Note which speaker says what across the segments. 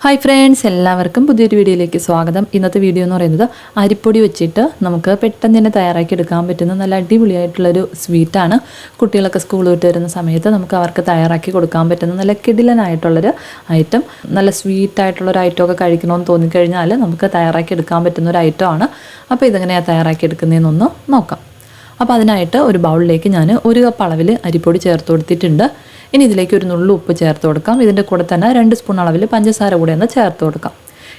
Speaker 1: Hi friends എല്ലാവർക്കും പുതിയൊരു വീഡിയോയിലേക്ക് സ്വാഗതം. ഇന്നത്തെ വീഡിയോ എന്ന് പറയുന്നത് അരിപ്പൊടി വെച്ചിട്ട് നമുക്ക് പെട്ടെന്ന് തന്നെ തയ്യാറാക്കി എടുക്കാൻ പറ്റുന്ന നല്ല അടിപൊളിയായിട്ടുള്ളൊരു സ്വീറ്റാണ് കുട്ടികളൊക്കെ സ്കൂൾ വിട്ട് വരുന്ന സമയത്ത് നമുക്ക് അവർക്ക് തയ്യാറാക്കി കൊടുക്കാൻ പറ്റുന്ന നല്ല കിടിലനായിട്ടുള്ളൊരു ഐറ്റം നല്ല സ്വീറ്റായിട്ടുള്ളൊരു ഐറ്റമൊക്കെ കഴിക്കണമെന്ന് തോന്നിക്കഴിഞ്ഞാൽ നമുക്ക് തയ്യാറാക്കി എടുക്കാൻ പറ്റുന്ന ഒരു ഐറ്റമാണ് അപ്പോൾ ഇതെങ്ങനെയാണ് തയ്യാറാക്കി എടുക്കുന്നതെന്നൊന്ന് നോക്കാം. അപ്പോൾ അതിനായിട്ട് ഒരു ബൗളിലേക്ക് ഞാൻ ഒരു കപ്പ് അളവിൽ അരിപ്പൊടി ചേർത്ത് കൊടുത്തിട്ടുണ്ട്. ഇനി ഇതിലേക്ക് ഒരു നുള്ളു ഉപ്പ് ചേർത്ത് കൊടുക്കാം. ഇതിന്റെ കൂടെ തന്നെ രണ്ട് സ്പൂൺ അളവിൽ പഞ്ചസാര കൂടെ ഒന്ന് ചേർത്ത് കൊടുക്കാം.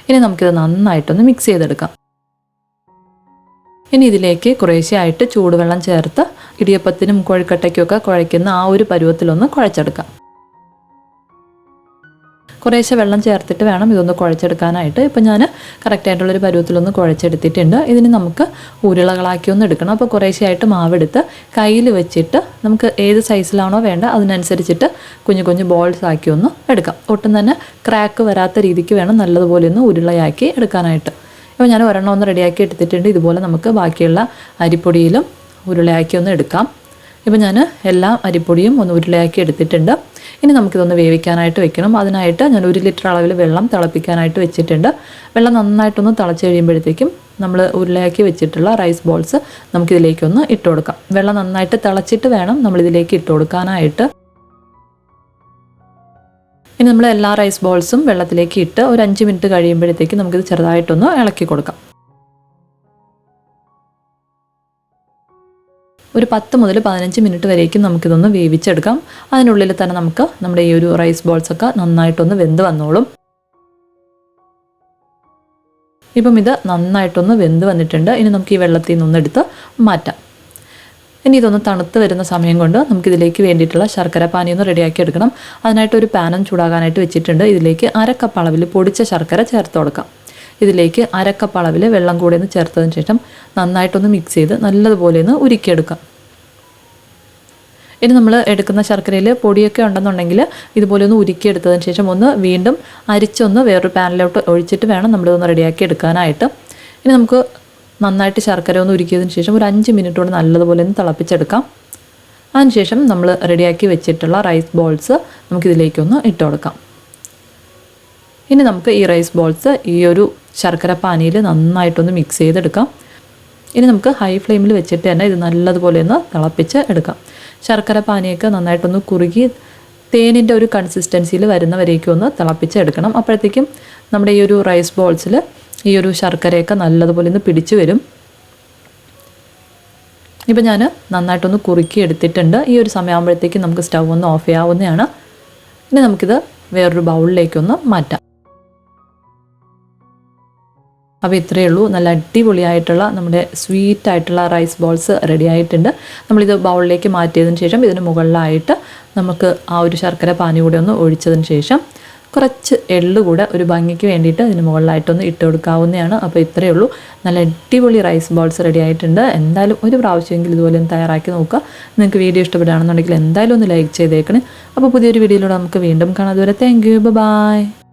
Speaker 1: ഇനി നമുക്കിത് നന്നായിട്ടൊന്ന് മിക്സ് ചെയ്തെടുക്കാം. ഇനി ഇതിലേക്ക് കുറേശ്ശെയായിട്ട് ചൂടുവെള്ളം ചേർത്ത് ഇടിയപ്പത്തിനും കൊഴുക്കട്ടയ്ക്കൊക്കെ കുഴയ്ക്കുന്ന ആ ഒരു പരുവത്തിലൊന്ന് കുഴച്ചെടുക്കാം. കുറേശ്ശെ വെള്ളം ചേർത്തിട്ട് വേണം ഇതൊന്ന് കുഴച്ചെടുക്കാനായിട്ട്. ഇപ്പം ഞാൻ കറക്റ്റായിട്ടുള്ളൊരു പരുവത്തിലൊന്ന് കുഴച്ചെടുത്തിട്ടുണ്ട്. ഇതിന് നമുക്ക് ഉരുളകളാക്കി ഒന്ന് എടുക്കണം. അപ്പോൾ കുറേശ്ശെയായിട്ട് മാവെടുത്ത് കയ്യിൽ വെച്ചിട്ട് നമുക്ക് ഏത് സൈസിലാണോ വേണ്ട അതിനനുസരിച്ചിട്ട് കുഞ്ഞു കുഞ്ഞു ബോൾസ് ആക്കി ഒന്ന് എടുക്കാം. ഒട്ടും തന്നെ ക്രാക്ക് വരാത്ത രീതിക്ക് വേണം നല്ലതുപോലെ ഒന്ന് ഉരുളയാക്കി എടുക്കാനായിട്ട്. ഇപ്പോൾ ഞാൻ ഒരെണ്ണം ഒന്ന് റെഡിയാക്കി എടുത്തിട്ടുണ്ട്. ഇതുപോലെ നമുക്ക് ബാക്കിയുള്ള അരിപ്പൊടിയിലും ഉരുളയാക്കി ഒന്ന് എടുക്കാം. ഇപ്പോൾ ഞാൻ എല്ലാ അരിപ്പൊടിയും ഒന്ന് ഉരുളയാക്കി എടുത്തിട്ടുണ്ട്. ഇനി നമുക്കിതൊന്ന് വേവിക്കാനായിട്ട് വെക്കണം. അതിനായിട്ട് ഞാൻ ഒരു ലിറ്റർ അളവിൽ വെള്ളം തിളപ്പിക്കാനായിട്ട് വെച്ചിട്ടുണ്ട്. വെള്ളം നന്നായിട്ടൊന്ന് തിളച്ച് കഴിയുമ്പോഴത്തേക്കും നമ്മൾ ഉരുളയാക്കി വെച്ചിട്ടുള്ള റൈസ് ബോൾസ് നമുക്കിതിലേക്കൊന്ന് ഇട്ട് കൊടുക്കാം. വെള്ളം നന്നായിട്ട് തിളച്ചിട്ട് വേണം നമ്മളിതിലേക്ക് ഇട്ട് കൊടുക്കാനായിട്ട്. ഇനി നമ്മൾ എല്ലാ റൈസ് ബോൾസും വെള്ളത്തിലേക്ക് ഇട്ട് ഒരു അഞ്ച് മിനിറ്റ് കഴിയുമ്പോഴത്തേക്ക് നമുക്കിത് ചെറുതായിട്ടൊന്ന് ഇളക്കി കൊടുക്കാം. ഒരു പത്ത് മുതൽ പതിനഞ്ച് മിനിറ്റ് വരേക്കും നമുക്കിതൊന്ന് വേവിച്ചെടുക്കാം. അതിനുള്ളിൽ തന്നെ നമുക്ക് നമ്മുടെ ഈ ഒരു റൈസ് ബോൾസ് ഒക്കെ നന്നായിട്ടൊന്ന് വെന്ത് വന്നോളും. ഇപ്പം ഇത് നന്നായിട്ടൊന്ന് വെന്ത് വന്നിട്ടുണ്ട്. ഇനി നമുക്ക് ഈ വെള്ളത്തിൽ നിന്നൊന്ന് എടുത്ത് മാറ്റാം. ഇനി ഇതൊന്ന് തണുത്ത് വരുന്ന സമയം കൊണ്ട് നമുക്കിതിലേക്ക് വേണ്ടിയിട്ടുള്ള ശർക്കര പാനി ഒന്ന് റെഡിയാക്കി എടുക്കണം. അതിനായിട്ട് ഒരു പാനം ചൂടാകാനായിട്ട് വെച്ചിട്ടുണ്ട്. ഇതിലേക്ക് അരക്കപ്പ് അളവിൽ പൊടിച്ച ശർക്കര ചേർത്ത് കൊടുക്കാം. ഇതിലേക്ക് അരക്കപ്പ് അളവിൽ വെള്ളം കൂടെ ഒന്ന് ചേർത്തതിന് ശേഷം നന്നായിട്ടൊന്ന് മിക്സ് ചെയ്ത് നല്ലതുപോലെ ഒന്ന് ഉരുക്കിയെടുക്കാം. ഇനി നമ്മൾ എടുക്കുന്ന ശർക്കരയിൽ പൊടിയൊക്കെ ഉണ്ടെന്നുണ്ടെങ്കിൽ ഇതുപോലെ ഒന്ന് ഉരുക്കിയെടുത്തതിന് ശേഷം ഒന്ന് വീണ്ടും അരിച്ചൊന്ന് വേറൊരു പാനിലോട്ട് ഒഴിച്ചിട്ട് വേണം നമ്മളിതൊന്ന് റെഡിയാക്കി എടുക്കാനായിട്ട്. ഇനി നമുക്ക് നന്നായിട്ട് ശർക്കര ഒന്ന് ഉരുക്കിയതിന് ശേഷം ഒരു അഞ്ച് മിനിറ്റ് കൊണ്ട് നല്ലതുപോലെ ഒന്ന് തിളപ്പിച്ചെടുക്കാം. അതിനുശേഷം നമ്മൾ റെഡിയാക്കി വെച്ചിട്ടുള്ള റൈസ് ബോൾസ് നമുക്കിതിലേക്കൊന്ന് ഇട്ട് കൊടുക്കാം. ഇനി നമുക്ക് ഈ റൈസ് ബോൾസ് ഈ ഒരു ശർക്കര പാനിയിൽ നന്നായിട്ടൊന്ന് മിക്സ് ചെയ്തെടുക്കാം. ഇനി നമുക്ക് ഹൈ ഫ്ലെയിമിൽ വെച്ചിട്ട് തന്നെ ഇത് നല്ലതുപോലെ ഒന്ന് തിളപ്പിച്ച് എടുക്കാം. ശർക്കര പാനിയൊക്കെ നന്നായിട്ടൊന്ന് കുറുകി തേനിന്റെ ഒരു കൺസിസ്റ്റൻസിയിൽ വരുന്നവരേക്കും ഒന്ന് തിളപ്പിച്ചെടുക്കണം അപ്പോഴത്തേക്കും നമ്മുടെ ഈ ഒരു റൈസ് ബോൾസിൽ ഈ ഒരു ശർക്കരയൊക്കെ നല്ലതുപോലെ ഒന്ന് പിടിച്ചു വരും. ഇപ്പം ഞാൻ നന്നായിട്ടൊന്ന് കുറുക്കി എടുത്തിട്ടുണ്ട്. ഈ ഒരു സമയമാകുമ്പോഴത്തേക്കും നമുക്ക് സ്റ്റൗ ഒന്ന് ഓഫ് ചെയ്യാവുന്നതാണ്. ഇനി നമുക്കിത് വേറൊരു ബൗളിലേക്കൊന്ന് മാറ്റാം. അപ്പോൾ ഇത്രയേ ഉള്ളൂ. നല്ല അടിപൊളിയായിട്ടുള്ള നമ്മുടെ സ്വീറ്റ് ആയിട്ടുള്ള റൈസ് ബോൾസ് റെഡി ആയിട്ടുണ്ട് നമ്മളിത് ബൗളിലേക്ക് മാറ്റിയതിന് ശേഷം ഇതിന് മുകളിലായിട്ട് നമുക്ക് ആ ഒരു ശർക്കര പാനി കൂടെ ഒന്ന് ഒഴിച്ചതിന് ശേഷം കുറച്ച് എള്ള് കൂടെ ഒരു ഭംഗിക്ക് വേണ്ടിയിട്ട് ഇതിന് മുകളിലായിട്ടൊന്ന് ഇട്ട് കൊടുക്കാവുന്നതാണ്. അപ്പോൾ ഇത്രയേ ഉള്ളൂ. നല്ല അടിപൊളി റൈസ് ബോൾസ് റെഡി ആയിട്ടുണ്ട് എന്തായാലും ഒരു പ്രാവശ്യമെങ്കിലും ഇതുപോലെ ഒന്ന് തയ്യാറാക്കി നോക്കുക. നിങ്ങൾക്ക് വീഡിയോ ഇഷ്ടപ്പെടുകയാണെന്നുണ്ടെങ്കിൽ എന്തായാലും ഒന്ന് ലൈക്ക് ചെയ്തേക്കണേ. അപ്പോൾ പുതിയൊരു വീഡിയോയിലൂടെ നമുക്ക് വീണ്ടും കാണാം. അതുവരെ താങ്ക് യു ബൈ